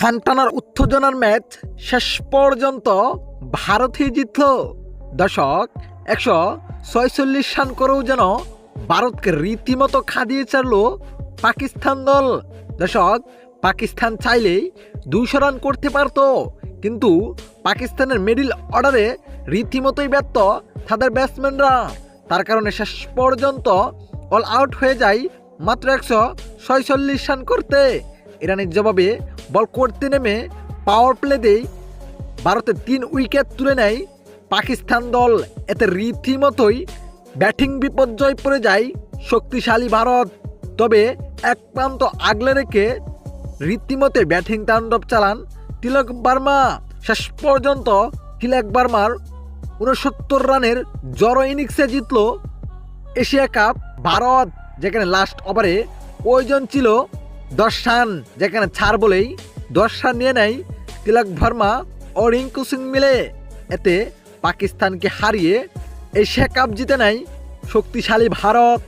সান্টানার উত্তেজনার ম্যাচ শেষ পর্যন্ত ভারতই জিতল। দর্শক, একশো ছয়চল্লিশ রান করেও যেন ভারতকে রীতিমতো খাদিয়ে ছাড়ল পাকিস্তান দল। দর্শক, পাকিস্তান চাইলেই দুশো রান করতে পারতো, কিন্তু পাকিস্তানের মিডিল অর্ডারে রীতিমতোই ব্যর্থ তাদের ব্যাটসম্যানরা। তার কারণে শেষ পর্যন্ত অল আউট হয়ে যায় মাত্র একশো ছয়চল্লিশ রান করতে। ইরানের জবাবে বল করতে নেমে পাওয়ার প্লেতেই ভারতের তিন উইকেট তুলে নেয় পাকিস্তান দল। এতে রীতিমতোই ব্যাটিং বিপর্যয় পড়ে যায় শক্তিশালী ভারত। তবে এক প্রান্ত আগলে রেখে রীতিমতে ব্যাটিং তাণ্ডব চালান তিলক বার্মা। শেষ পর্যন্ত তিলক বার্মার উনসত্তর রানের জড়ো ইনিংসে জিতল এশিয়া কাপ ভারত, যেখানে লাস্ট ওভারে প্রয়োজন ছিল দশ রান যেখানে ছাড় বলেই দশ রান নিয়ে নেয় তিলক ভার্মা ও রিঙ্কু সিং মিলে। এতে পাকিস্তানকে হারিয়ে এশিয়া কাপ জিতে নেয় শক্তিশালী ভারত।